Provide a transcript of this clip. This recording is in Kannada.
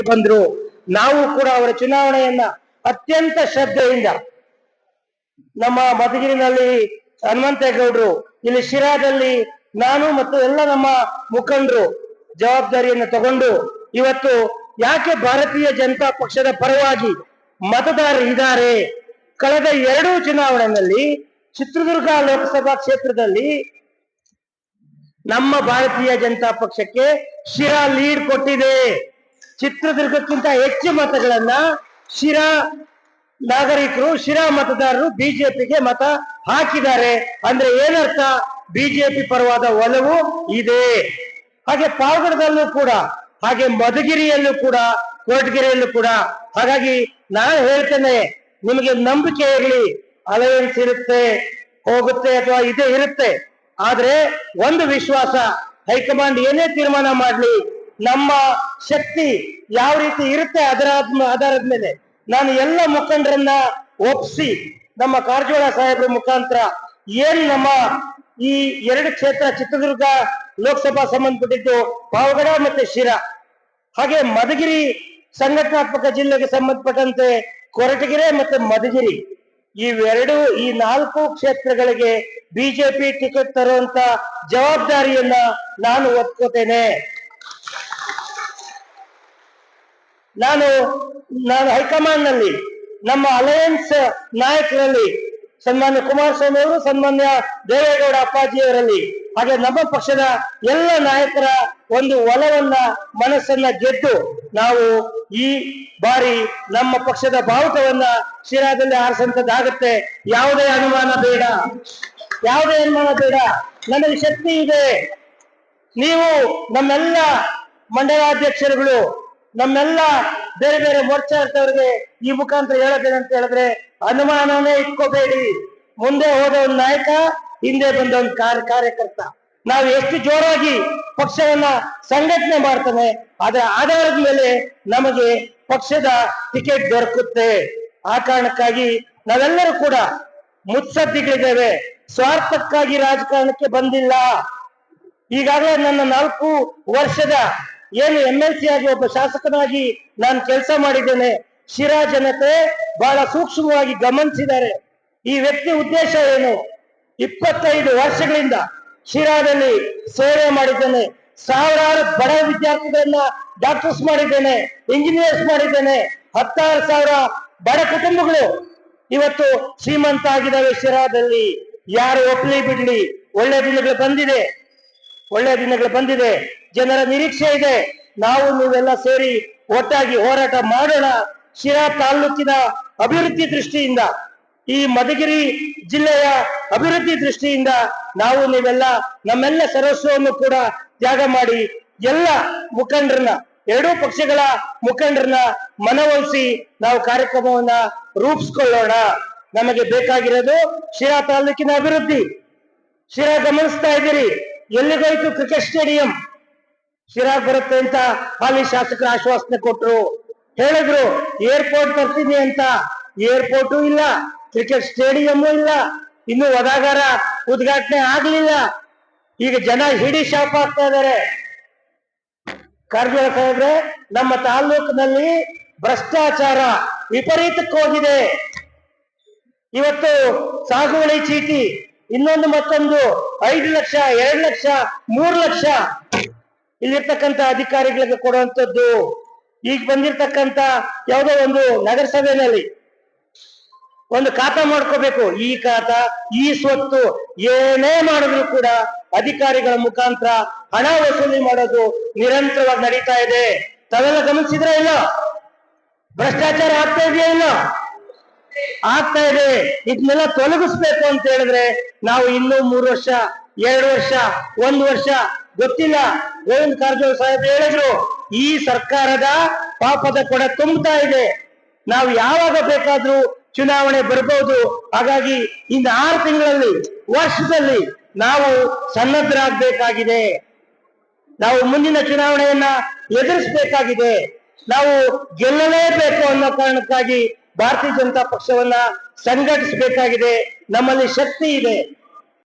ಬಂದ್ರು. ನಾವು ಕೂಡ ಅವರ ಚುನಾವಣೆಯನ್ನ ಅತ್ಯಂತ ಶ್ರದ್ಧೆಯಿಂದ ನಮ್ಮ ಮಧುಗಿರಿನಲ್ಲಿ ಹನುಮಂತೇಗೌಡರು ಇಲ್ಲಿ ಶಿರಾದಲ್ಲಿ ನಾನು ಮತ್ತು ಎಲ್ಲ ನಮ್ಮ ಮುಖಂಡರು ಜವಾಬ್ದಾರಿಯನ್ನು ತಗೊಂಡು ಇವತ್ತು ಯಾಕೆ ಭಾರತೀಯ ಜನತಾ ಪಕ್ಷದ ಪರವಾಗಿ ಮತದಾರರು ಇದ್ದಾರೆ? ಕಳೆದ ಎರಡೂ ಚುನಾವಣೆಯಲ್ಲಿ ಚಿತ್ರದುರ್ಗ ಲೋಕಸಭಾ ಕ್ಷೇತ್ರದಲ್ಲಿ ನಮ್ಮ ಭಾರತೀಯ ಜನತಾ ಪಕ್ಷಕ್ಕೆ ಶಿರಾ ಲೀಡ್ ಕೊಟ್ಟಿದೆ. ಚಿತ್ರದುರ್ಗಕ್ಕಿಂತ ಹೆಚ್ಚು ಮತಗಳನ್ನ ಶಿರಾ ನಾಗರಿಕರು, ಶಿರಾ ಮತದಾರರು ಬಿಜೆಪಿಗೆ ಮತ ಹಾಕಿದ್ದಾರೆ. ಅಂದ್ರೆ ಏನರ್ಥ? ಬಿಜೆಪಿ ಪರವಾದ ಒಲವು ಇದೆ. ಹಾಗೆ ಪಾವಗಡದಲ್ಲೂ ಕೂಡ, ಹಾಗೆ ಮಧುಗಿರಿಯಲ್ಲೂ ಕೂಡ, ಕೋಟಗಿರಿಯಲ್ಲೂ ಕೂಡ. ಹಾಗಾಗಿ ನಾನು ಹೇಳ್ತೇನೆ, ನಿಮಗೆ ನಂಬಿಕೆ ಇರಲಿ ಅಲಯನ್ಸ್ ಇರುತ್ತೆ, ಹೋಗುತ್ತೆ ಅಥವಾ ಇದೇ ಇರುತ್ತೆ. ಆದ್ರೆ ಒಂದು ವಿಶ್ವಾಸ, ಹೈಕಮಾಂಡ್ ಏನೇ ತೀರ್ಮಾನ ಮಾಡ್ಲಿ ನಮ್ಮ ಶಕ್ತಿ ಯಾವ ರೀತಿ ಇರುತ್ತೆ ಅದರ ಆಧಾರದ ಮೇಲೆ ನಾನು ಎಲ್ಲ ಮುಖಂಡರನ್ನ ಒಪ್ಸಿ ನಮ್ಮ ಕಾರಜೋಳ ಸಾಹೇಬ್ರ ಮುಖಾಂತರ ಏನ್ ನಮ್ಮ ಈ ಎರಡು ಕ್ಷೇತ್ರ ಚಿತ್ರದುರ್ಗ ಲೋಕಸಭಾ ಸಂಬಂಧಪಟ್ಟಿದ್ದು ಪಾವಗಡ ಮತ್ತೆ ಶಿರಾ. ಹಾಗೆ ಮಧುಗಿರಿ ಸಂಘಟನಾತ್ಮಕ ಜಿಲ್ಲೆಗೆ ಸಂಬಂಧಪಟ್ಟಂತೆ ಕೊರಟಗೆರೆ ಮತ್ತೆ ಮಧುಗಿರಿ. ಇವೆರಡು ಈ ನಾಲ್ಕು ಕ್ಷೇತ್ರಗಳಿಗೆ ಬಿಜೆಪಿ ಟಿಕೆಟ್ ತರುವಂತ ಜವಾಬ್ದಾರಿಯನ್ನ ನಾನು ಒಪ್ಕೋತೇನೆ. ನಾನು ನಾನು ಹೈಕಮಾಂಡ್ನಲ್ಲಿ ನಮ್ಮ ಅಲಯನ್ಸ್ ನಾಯಕರಲ್ಲಿ, ಸನ್ಮಾನ್ಯ ಕುಮಾರಸ್ವಾಮಿ ಅವರು, ಸನ್ಮಾನ್ಯ ದೇವೇಗೌಡ ಅಪ್ಪಾಜಿಯವರಲ್ಲಿ, ಹಾಗೆ ನಮ್ಮ ಪಕ್ಷದ ಎಲ್ಲ ನಾಯಕರ ಒಂದು ಒಲವನ್ನ, ಮನಸ್ಸನ್ನ ಗೆದ್ದು ನಾವು ಈ ಬಾರಿ ನಮ್ಮ ಪಕ್ಷದ ಬಾವುಟವನ್ನ ಶಿರಾದಲ್ಲಿ ಆರಿಸಂತದ್ದಾಗುತ್ತೆ ಯಾವುದೇ ಅನುಮಾನ ಬೇಡ. ಯಾವುದೇ ಅನುಮಾನ ಬೇಡ. ನನಗೆ ಶಕ್ತಿ ಇದೆ. ನೀವು ನಮ್ಮೆಲ್ಲ ಮಂಡಲಾಧ್ಯಕ್ಷರುಗಳು ನಮ್ಮೆಲ್ಲ ಬೇರೆ ಬೇರೆ ಮೋರ್ಚಾ ಇರ್ತವ್ರಿಗೆ ಈ ಮುಖಾಂತರ ಅಂತ ಹೇಳಿದ್ರೆ ಅನುಮಾನನೇ ಇಟ್ಕೋಬೇಡಿ. ಮುಂದೆ ಹೋದ ಒಂದು ನಾಯಕ, ಹಿಂದೆ ಬಂದ ಒಂದು ಕಾರ್ಯ ಕಾರ್ಯಕರ್ತ. ನಾವು ಎಷ್ಟು ಜೋರಾಗಿ ಪಕ್ಷವನ್ನ ಸಂಘಟನೆ ಮಾಡ್ತೇವೆ, ಅದರ ಆಧಾರದ ಮೇಲೆ ನಮಗೆ ಪಕ್ಷದ ಟಿಕೆಟ್ ದೊರಕುತ್ತೆ. ಆ ಕಾರಣಕ್ಕಾಗಿ ನಾವೆಲ್ಲರೂ ಕೂಡ ಮುತ್ಸದ್ದಿಗಳಿದ್ದೇವೆ. ಸ್ವಾರ್ಥಕ್ಕಾಗಿ ರಾಜಕಾರಣಕ್ಕೆ ಬಂದಿಲ್ಲ. ಈಗಾಗಲೇ ನನ್ನ ನಾಲ್ಕು ವರ್ಷದ ಏನು ಎಂ ಎಲ್ ಸಿ ಆಗಿ ಒಬ್ಬ ಶಾಸಕನಾಗಿ ನಾನು ಕೆಲಸ ಮಾಡಿದ್ದೇನೆ. ಶಿರಾ ಜನತೆ ಬಹಳ ಸೂಕ್ಷ್ಮವಾಗಿ ಗಮನಿಸಿದ್ದಾರೆ. ಈ ವ್ಯಕ್ತಿ ಉದ್ದೇಶ ಏನು? ಇಪ್ಪತ್ತೈದು ವರ್ಷಗಳಿಂದ ಶಿರಾದಲ್ಲಿ ಸೇವೆ ಮಾಡಿದ್ದೇನೆ. ಸಾವಿರಾರು ಬಡ ವಿದ್ಯಾರ್ಥಿಗಳನ್ನ ಡಾಕ್ಟರ್ಸ್ ಮಾಡಿದ್ದೇನೆ ಇಂಜಿನಿಯರ್ಸ್ ಮಾಡಿದ್ದೇನೆ. ಹತ್ತಾರು ಸಾವಿರ ಬಡ ಕುಟುಂಬಗಳು ಇವತ್ತು ಶ್ರೀಮಂತ ಆಗಿದ್ದಾವೆ ಶಿರಾದಲ್ಲಿ. ಯಾರು ಒಪ್ಲಿ ಬಿಡ್ಲಿ? ಒಳ್ಳೆ ದಿನಗಳು ಬಂದಿದೆ. ಒಳ್ಳೆ ದಿನಗಳು ಬಂದಿದೆ. ಜನರ ನಿರೀಕ್ಷೆ ಇದೆ. ನಾವು ನೀವೆಲ್ಲ ಸೇರಿ ಒಟ್ಟಾಗಿ ಹೋರಾಟ ಮಾಡೋಣ. ಶಿರಾ ತಾಲೂಕಿನ ಅಭಿವೃದ್ಧಿ ದೃಷ್ಟಿಯಿಂದ, ಈ ಮಧುಗಿರಿ ಜಿಲ್ಲೆಯ ಅಭಿವೃದ್ಧಿ ದೃಷ್ಟಿಯಿಂದ ನಾವು ನೀವೆಲ್ಲ ನಮ್ಮೆಲ್ಲ ಸರಸ್ವವನ್ನು ಕೂಡ ತ್ಯಾಗ ಮಾಡಿ, ಎಲ್ಲ ಮುಖಂಡರನ್ನ, ಎರಡೂ ಪಕ್ಷಗಳ ಮುಖಂಡರನ್ನ ಮನವೊಲಿಸಿ ನಾವು ಕಾರ್ಯಕ್ರಮವನ್ನ ರೂಪಿಸ್ಕೊಳ್ಳೋಣ. ನಮಗೆ ಬೇಕಾಗಿರೋದು ಶಿರಾ ತಾಲೂಕಿನ ಅಭಿವೃದ್ಧಿ. ಶಿರಾ ಗಮನಿಸ್ತಾ ಇದ್ದೀರಿ. ಎಲ್ಲಿಗೋಯ್ತು ಕ್ರಿಕೆಟ್ ಸ್ಟೇಡಿಯಂ? ಶಿರಾ ಬರುತ್ತೆ ಅಂತ ಹಾಲಿ ಶಾಸಕರು ಆಶ್ವಾಸನೆ ಕೊಟ್ರು. ಹೇಳಿದ್ರು, ಏರ್ಪೋರ್ಟ್ ಬರ್ತೀನಿ ಅಂತ. ಏರ್ಪೋರ್ಟು ಇಲ್ಲ, ಕ್ರಿಕೆಟ್ ಸ್ಟೇಡಿಯಮ್ಮು ಇಲ್ಲ, ಇನ್ನು ಒದಾಗಾರ ಉದ್ಘಾಟನೆ ಆಗ್ಲಿಲ್ಲ. ಈಗ ಜನ ಹಿಡಿ ಶಾಪ್ ಆಗ್ತಾ ಇದಾರೆ ಕಾರ್ಮಿಕ ಸಾಹೇಬ್ರೆ, ನಮ್ಮ ತಾಲೂಕಿನಲ್ಲಿ ಭ್ರಷ್ಟಾಚಾರ ವಿಪರೀತಕ್ಕೆ ಹೋಗಿದೆ. ಇವತ್ತು ಸಾಗುವಳಿ ಚೀಟಿ, ಇನ್ನೊಂದು ಮತ್ತೊಂದು ಐದು ಲಕ್ಷ, ಎರಡು ಲಕ್ಷ, ಮೂರು ಲಕ್ಷ ಇಲ್ಲಿರ್ತಕ್ಕಂಥ ಅಧಿಕಾರಿಗಳಿಗೆ ಕೊಡುವಂತದ್ದು ಈಗ ಬಂದಿರ್ತಕ್ಕಂಥ ಯಾವುದೋ ಒಂದು ನಗರಸಭೆಯಲ್ಲಿ ಒಂದು ಖಾತಾ ಮಾಡ್ಕೋಬೇಕು. ಈ ಖಾತಾ, ಈ ಸ್ವತ್ತು ಏನೇ ಮಾಡಿದ್ರು ಕೂಡ ಅಧಿಕಾರಿಗಳ ಮುಖಾಂತರ ಹಣ ವಸೂಲಿ ಮಾಡೋದು ನಿರಂತರವಾಗಿ ನಡೀತಾ ಇದೆ. ತಾವೆಲ್ಲ ಗಮನಿಸಿದ್ರೆ ಇಲ್ಲ? ಭ್ರಷ್ಟಾಚಾರ ಆಗ್ತಾ ಇದೆಯಾ ಇಲ್ಲ? ಆಗ್ತಾ ಇದೆ. ಇದನ್ನೆಲ್ಲ ತೊಲಗಿಸ್ಬೇಕು ಅಂತ ಹೇಳಿದ್ರೆ ನಾವು ಇನ್ನೂ ಮೂರು ವರ್ಷ ಎರಡು ವರ್ಷ, ಒಂದು ವರ್ಷ, ಗೊತ್ತಿಲ್ಲ. ಗೋವಿಂದ ಕಾರಜೋಳ ಸಾಹೇಬ್ ಹೇಳಿದ್ರು, ಈ ಸರ್ಕಾರದ ಪಾಪದ ಕೊಡ ತುಂಬುತ್ತಾ ಇದೆ. ನಾವು ಯಾವಾಗ ಬೇಕಾದ್ರೂ ಚುನಾವಣೆ ಬರಬಹುದು ಹಾಗಾಗಿ ಇನ್ನು ಆರು ತಿಂಗಳಲ್ಲಿ, ವರ್ಷದಲ್ಲಿ ನಾವು ಸನ್ನದ್ಧರಾಗಬೇಕಾಗಿದೆ ನಾವು ಮುಂದಿನ ಚುನಾವಣೆಯನ್ನ ಎದುರಿಸಬೇಕಾಗಿದೆ. ನಾವು ಗೆಲ್ಲಲೇಬೇಕು ಅನ್ನೋ ಕಾರಣಕ್ಕಾಗಿ ಭಾರತೀಯ ಜನತಾ ಪಕ್ಷವನ್ನ ಸಂಘಟಿಸಬೇಕಾಗಿದೆ. ನಮ್ಮಲ್ಲಿ ಶಕ್ತಿ ಇದೆ.